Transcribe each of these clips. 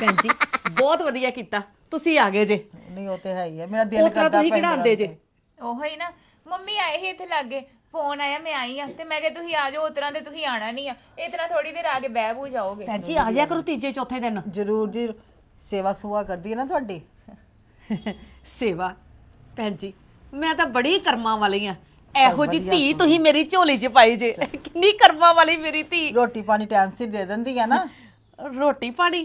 ਭੈਣ ਜੀ ਬਹੁਤ ਵਧੀਆ ਕੀਤਾ। ਤੁਸੀਂ ਆ ਗਏ ਜੇ। ਨਹੀਂ ਉਹ ਤੇ ਹੈ ਹੀ ਹੈ ਮੇਰਾ ਦਿਲ ਉਹ ਤਰ੍ਹਾਂ ਕਰਦਾ ਤੁਸੀਂ ਰਹਿਣ ਜੇ। ਉਹੋ ਹੀ ਨਾ ਮੰਮੀ ਆਏ ਸੀ ਇੱਥੇ ਲਾਗੇ ਫੋਨ ਆਇਆ ਮੈਂ ਆਈ ਆ ਤੇ ਮੈਂ ਕਿਹਾ ਤੁਸੀਂ ਆ ਜਾਓ ਉਤਰਾਂ ਤੇ ਤੁਸੀਂ ਆਣਾ ਨਹੀਂ ਆ। ਇਤਨਾ ਥੋੜੀ ਦੇਰ ਆ ਕੇ ਬਹਿ ਬੂ ਜਾਓਗੇ। ਭੈਣ ਜੀ ਆ ਜਾਇਆ ਕਰੋ ਤੀਜੇ ਚੌਥੇ ਦਿਨ। ਜ਼ਰੂਰ ਜੀ ਸੇਵਾ ਸੁਆ ਕਰਦੀ ਹੈ ਨਾ ਤੁਹਾਡੀ। ਸੇਵਾ। ਭੈਣ ਜੀ ਮੈਂ ਤਾਂ ਬੜੀ ਕਰਮਾਂ ਵਾਲੀ ਆ। ਇਹੋ ਜੀ ਵਧੀਆ ਧੀ ਤੁਸੀਂ ਮੇਰੀ ਝੋਲੀ 'ਚ ਪਾਈ ਜੇ। ਕਿੰਨੀ ਕਰਮਾਂ ਵਾਲੀ ਮੇਰੀ ਧੀ। ਰੋਟੀ ਪਾਣੀ ਟਾਈਮ ਸਿਰ ਦੇ ਦਿੰਦੀ ਹੈ ਨਾ। ਰੋਟੀ ਪਾਣੀ।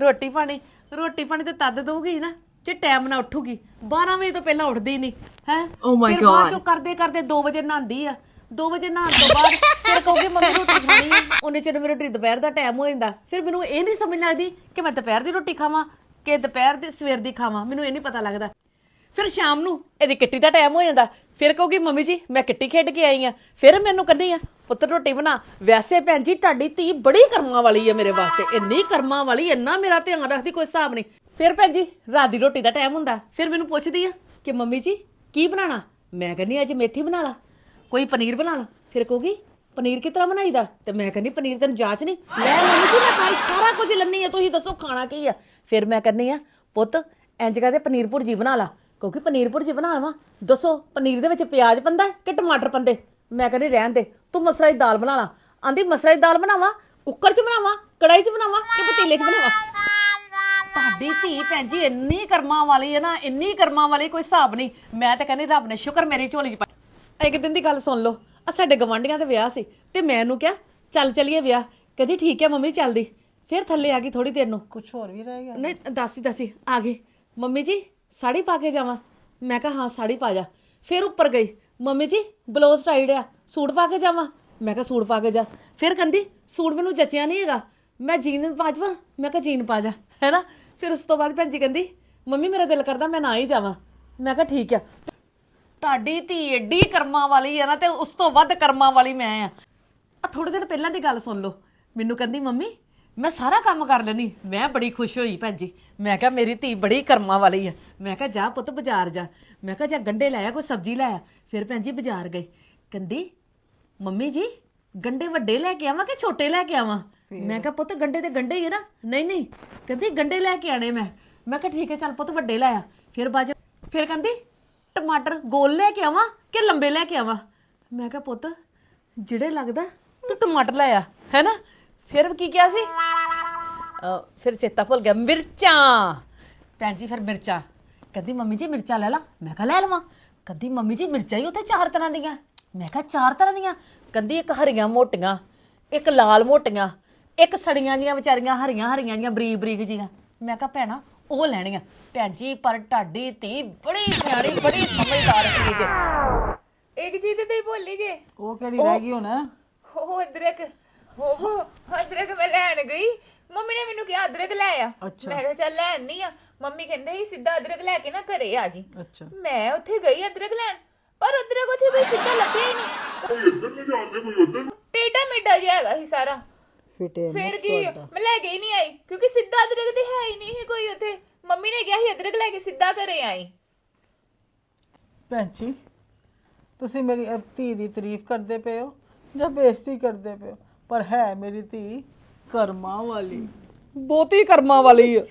ਰੋਟੀ ਪਾਣੀ। ਰੋਟੀ ਪਾਣੀ ਤੇ ਤਦ ਦਊਗੀ ਨਾ ਜੇ ਟਾਈਮ ਨਾਲ ਉੱਠੂਗੀ। 12 ਵਜੇ ਤੋਂ ਪਹਿਲਾਂ ਉੱਠਦੀ ਨਹੀਂ ਹੈ? Oh my ਫਿਰ ਬਾਅਦ God. ਚੋਂ ਕਰਦੇ ਕਰਦੇ 2 ਵਜੇ ਨਹਾਉਂਦੀ ਆ। 2 ਵਜੇ ਨਹਾਉਣ ਤੋਂ ਬਾਅਦ ਫਿਰ ਕਹੂਗੀ ਮੰਮੀ ਰੋਟੀ ਖਾਣੀ ਆ। ਉਹਨੇ ਚਿਰ ਮੇਰੀ ਰੋਟੀ ਦੁਪਹਿਰ ਦਾ ਟਾਈਮ ਹੋ ਜਾਂਦਾ। ਫਿਰ ਮੈਨੂੰ ਇਹ ਨਹੀਂ ਸਮਝ ਲੱਗਦੀ ਕਿ ਮੈਂ ਦੁਪਹਿਰ ਦੀ ਰੋਟੀ ਖਾਵਾਂ ਕਿ ਦੁਪਹਿਰ ਦੀ ਸਵੇਰ ਦੀ ਖਾਵਾਂ। ਮੈਨੂੰ ਇਹ ਨਹੀਂ ਪਤਾ ਲੱਗਦਾ। ਫਿਰ ਸ਼ਾਮ ਨੂੰ ਇਹਦੀ ਕਿੱਟੀ ਦਾ ਟਾਈਮ ਹੋ ਜਾਂਦਾ। ਫਿਰ ਕਹੂਗੀ, ਮੰਮੀ ਜੀ, ਮੈਂ ਕਿੱਟੀ ਖੇਡ ਕੇ ਆਈ ਆ। ਫਿਰ ਮੈਨੂੰ ਕਹਿੰਦੀ ਆ, ਪੁੱਤ ਰੋਟੀ ਬਣਾ। ਵੈਸੇ ਭੈਣ ਜੀ, ਤੁਹਾਡੀ ਧੀ ਬੜੀ ਕਰਮਾਂ ਵਾਲੀ ਆ ਮੇਰੇ ਵਾਸਤੇ। ਇੰਨੀ ਕਰਮਾਂ ਵਾਲੀ, ਇੰਨਾ ਮੇਰਾ ਧਿਆਨ ਰੱਖਦੀ, ਕੋਈ ਹਿਸਾਬ ਨਹੀਂ। ਫਿਰ ਭੈਣ ਜੀ, ਰਾਤ ਦੀ ਰੋਟੀ ਦਾ ਟਾਈਮ ਹੁੰਦਾ। ਫਿਰ ਮੈਨੂੰ ਪੁੱਛਦੀ ਆ ਕਿ, ਮੰਮੀ ਜੀ, ਕੀ ਬਣਾਣਾ? ਮੈਂ ਕਹਿੰਦੀ ਅੱਜ ਮੇਥੀ ਬਣਾ ਲਾ। ਕੋਈ ਪਨੀਰ ਬਣਾ ਲਾ। ਫਿਰ ਕਹੂਗੀ, ਪਨੀਰ ਕਿਸ ਤਰ੍ਹਾਂ ਬਣਾਈਦਾ? ਤੇ ਮੈਂ ਕਹਿੰਦੀ, ਪਨੀਰ ਤੈਨੂੰ ਜਾਚ ਨਹੀਂ? ਲੈ ਮੰਮੀ ਜੀ, ਮੈਂ ਸਾਰੀ ਸਾਰਾ ਕੁਝ ਲੰਨੀ ਆ। ਤੁਸੀਂ ਦੱਸੋ ਖਾਣਾ ਕੀ ਆ? ਫਿਰ ਮੈਂ ਕਹਿੰਦੀ ਆ, ਪੁੱਤ ਇੰਜ ਕਰਦੇ ਪਨੀਰ ਭੁਰਜੀ ਬਣਾ ਲਾ? ਕਿਉਂਕਿ ਪਨੀਰ ਭੁਰਜੀ ਬਣਾਵਾਂ ਦੱਸੋ ਪਨੀਰ ਦੇ ਵਿੱਚ ਪਿਆਜ਼ ਪੰਦਾ ਕਿ ਟਮਾਟਰ ਪੰਦੇ? ਮੈਂ ਕਹਿੰਦੀ ਰਹਿਣ ਦੇ ਤੂੰ ਮਸਰਾ ਦੀ ਦਾਲ ਬਣਾ ਲਾ। ਆਂਦੀ ਮਸਰਾ ਦੀ ਦਾਲ ਬਣਾਵਾਂ? ਕੁੱਕਰ 'ਚ ਬਣਾਵਾਂ? ਕੜਾਈ 'ਚ ਬਣਾਵਾਂ ਕਿ ਪਤੀਲੇ 'ਚ ਬਣਾਵਾਂ? ਤੁਹਾਡੀ ਧੀ ਭੈਣ ਜੀ ਇੰਨੀ ਕਰਮਾਂ ਵਾਲੀ ਹੈ ਨਾ ਇੰਨੀ ਕਰਮਾਂ ਵਾਲੀ ਕੋਈ ਹਿਸਾਬ ਨਹੀਂ। ਮੈਂ ਤਾਂ ਕਹਿੰਦੀ ਰੱਬ ਨੇ ਸ਼ੁਕਰ ਮੇਰੀ ਝੋਲੀ 'ਚ ਪਾਇਆ ਇੱਕ ਦਿਨ ਦੀ ਗੱਲ ਸੁਣ ਲਓ ਆ ਸਾਡੇ ਗਵਾਂਢੀਆਂ ਦੇ ਵਿਆਹ ਸੀ ਤੇ ਮੈਂ ਇਹਨੂੰ ਕਿਹਾ ਚੱਲ ਚਲੀਏ ਵਿਆਹ। ਕਹਿੰਦੀ ਠੀਕ ਹੈ ਮੰਮੀ ਚੱਲਦੀ। ਫਿਰ ਥੱਲੇ ਆ ਗਈ ਥੋੜੀ ਦੇਰ ਨੂੰ। ਕੁਝ ਹੋਰ ਵੀ ਰਹਿ ਗਿਆ। ਨਹੀਂ ਦੱਸੀ ਦੱਸੀ ਆ ਗਈ। ਮੰਮੀ ਜੀ ਸਾੜੀ ਪਾ ਕੇ ਜਾਵਾਂ। ਮੈਂ ਕਿਹਾ, ਹਾਂ, ਸਾੜੀ ਪਾ ਜਾ। ਫਿਰ ਉੱਪਰ ਗਈ। ਮੰਮੀ ਜੀ, ਬਲੌਜ਼ ਟਾਈਡ ਆ, ਸੂਟ ਪਾ ਕੇ ਜਾਵਾਂ? ਮੈਂ ਕਿਹਾ, ਸੂਟ ਪਾ ਕੇ ਜਾ। ਫਿਰ ਕਹਿੰਦੀ, ਸੂਟ ਮੈਨੂੰ ਜਚਿਆ ਨਹੀਂ ਹੈਗਾ। ਮੈਂ ਜੀਨ ਪਾ ਜਾਵਾਂ ਮੈਂ ਕਿਹਾ, ਜੀਨ ਪਾ ਜਾ। ਹੈਨਾ ਫਿਰ ਉਸ ਤੋਂ ਬਾਅਦ ਭੈਣ ਜੀ ਕਹਿੰਦੀ, ਮੰਮੀ, ਮੇਰਾ ਦਿਲ ਕਰਦਾ ਮੈਂ ਨਾ ਹੀ ਜਾਵਾਂ। ਮੈਂ ਕਿਹਾ, ਠੀਕ ਆ। ਤੁਹਾਡੀ ਧੀ ਏਡੀ ਕਰਮਾਂ ਵਾਲੀ ਆ ਨਾ ਤੇ ਉਸ ਤੋਂ ਵੱਧ ਕਰਮਾਂ ਵਾਲੀ ਮੈਂ ਆ। ਆ ਥੋੜੇ ਦਿਨ ਪਹਿਲਾਂ ਦੀ ਗੱਲ ਸੁਣ ਲਓ। ਮੈਨੂੰ ਕਹਿੰਦੀ, ਮੰਮੀ ਮੈਂ ਸਾਰਾ ਕੰਮ ਕਰ ਲੈਣੀ ਮੈਂ ਬੜੀ ਖੁਸ਼ ਹੋਈ ਭੈਣ ਜੀ। ਮੈਂ ਕਿਹਾ ਮੇਰੀ ਧੀ ਬੜੀ ਕਰਮਾਂ ਵਾਲੀ ਆ। ਮੈਂ ਕਿਹਾ ਜਾ ਪੁੱਤ ਬਾਜ਼ਾਰ ਜਾ। ਮੈਂ ਕਿਹਾ ਜਾ ਗੰਡੇ ਲੈ ਆ ਕੋਈ ਸਬਜ਼ੀ ਲੈ ਆ। ਫਿਰ ਭੈਣ ਜੀ ਬਾਜ਼ਾਰ ਗਈ ਕਹਿੰਦੀ ਮੰਮੀ ਜੀ ਗੰਡੇ ਵੱਡੇ ਲੈ ਕੇ ਆਵਾਂ ਕਿ ਛੋਟੇ ਲੈ ਕੇ ਆਵਾਂ? ਮੈਂ ਕਿਹਾ ਪੁੱਤ ਗੰਡੇ ਤੇ ਗੰਡੇ ਹੀ ਆ ਨਾ। ਨਹੀਂ ਨਹੀਂ। ਕਹਿੰਦੀ ਗੰਡੇ ਲੈ ਕੇ ਆਣੇ ਮੈਂ। ਮੈਂ ਕਿਹਾ ਠੀਕ ਹੈ ਚੱਲ ਪੁੱਤ ਵੱਡੇ ਲੈ ਆ। ਫਿਰ ਬਾਜ ਫਿਰ ਕਹਿੰਦੀ ਟਮਾਟਰ ਗੋਲ ਲੈ ਕੇ ਆਵਾਂ ਕਿ ਲੰਬੇ ਲੈ ਕੇ ਆਵਾਂ? ਮੈਂ ਕਿਹਾ ਪੁੱਤ ਜਿਹੜੇ ਲੱਗਦਾ ਤੂੰ ਟਮਾਟਰ ਲੈ ਆ ਹੈਨਾ ਫਿਰ ਕੀ ਕਿਹਾ ਸੀ? ਫਿਰ ਚੇਤਾ ਭੁੱਲ ਗਿਆ ਮਿਰਚਾਂ। ਭੈਣ ਜੀ ਫਿਰ ਮਿਰਚਾਂ। ਕਹਿੰਦੀ ਮੰਮੀ ਜੀ ਮਿਰਚਾਂ ਲੈ ਲਾ। ਮੈਂ ਕਿਹਾ ਲੈ ਲਵਾਂ। ਕਹਿੰਦੀ ਮੰਮੀ ਜੀ ਮਿਰਚਾਂ ਹੀ ਉੱਥੇ ਚਾਰ ਤਰ੍ਹਾਂ ਦੀਆਂ। ਮੈਂ ਕਿਹਾ ਚਾਰ ਤਰ੍ਹਾਂ ਦੀਆਂ? ਕਹਿੰਦੀ ਇੱਕ ਹਰੀਆਂ ਮੋਟੀਆਂ ਇੱਕ ਲਾਲ ਮੋਟੀਆਂ ਇੱਕ ਸੜੀਆਂ ਜੀਆਂ ਵਿਚਾਰੀਆਂ ਹਰੀਆਂ ਹਰੀਆਂ ਜੀਆਂ ਬਰੀਕ ਬਰੀਕ ਜੀਆਂ। ਮੈਂ ਕਿਹਾ ਭੈਣਾ ਉਹ ਲੈਣੀਆਂ। ਭੈਣ ਜੀ ਪਰ ਢਾਡੀ ਧੀ ਬੜੀ ਸਿਆਣੀ ਬੜੀ ਸਮਝਦਾਰ ਸੀ ਜੇ। ਇੱਕ ਚੀਜ਼ ਤੇ ਹੀ ਭੁੱਲੀ ਜੇ ਉਹ ਕਿਹੜੀ ਰਹਿ ਗਈ ਹੁਣ? ਉਹ ਅਦਰਕ ਉਹ ਅਦਰਕ ਮੈਂ ਲੈਣ ਗਈ। ਮੰਮੀ ਨੇ ਮੈਨੂੰ ਕਿਹਾ ਅਦਰਕ ਲੈ ਆ। ਅੱਛਾ। ਮੈਂ ਕਿਹਾ ਚੱਲ ਲੈਣ ਨਹੀਂ ਆ। ਮੰਮੀ ਕਹਿੰਦੇ ਸੀ ਸਿੱਧਾ ਅਦਰਕ ਲੈ ਕੇ ਨਾ ਘਰੇ ਆ ਜੀ। ਅੱਛਾ। ਮੈਂ ਉੱਥੇ ਗਈ ਅਦਰਕ ਲੈਣ। ਪਰ ਅਦਰਕ ਉੱਥੇ ਕੋਈ ਸਿੱਧਾ ਲੱਭਿਆ ਹੀ ਨਹੀਂ। ਟੇਡਾ ਮੇਡਾ ਜਿਹਾ ਹੈਗਾ ਸੀ ਸਾਰਾ। ਫਿਟੇ ਫਿਰ ਕੀ ਮੈਂ ਲੈ ਕੇ ਹੀ ਨਹੀਂ ਆਈ ਕਿਉਂਕਿ ਸਿੱਧਾ ਅਦਰਕ ਤੇ ਹੈ ਹੀ ਨਹੀਂ ਸੀ ਕੋਈ ਉੱਥੇ। ਮੰਮੀ ਨੇ ਕਿਹਾ ਸੀ ਅਦਰਕ ਲੈ ਕੇ ਸਿੱਧਾ ਘਰੇ ਆਈ। ਭੈਣ ਜੀ ਤੁਸੀਂ ਮੇਰੀ ਅ- ਧੀ ਦੀ ਤਾਰੀਫ ਕਰਦੇ ਪਏ ਹੋ ਜਾਂ ਬੇਇੱਜ਼ਤੀ ਕਰਦੇ ਪਏ ਹੋ? ਪਰ ਹੈ ਮੇਰੀ ਧੀ ਕਰਮਾਂ ਵਾਲੀ। ਬਹੁਤੀ ਕਰਮਾਂ ਵਾਲੀ ਆ।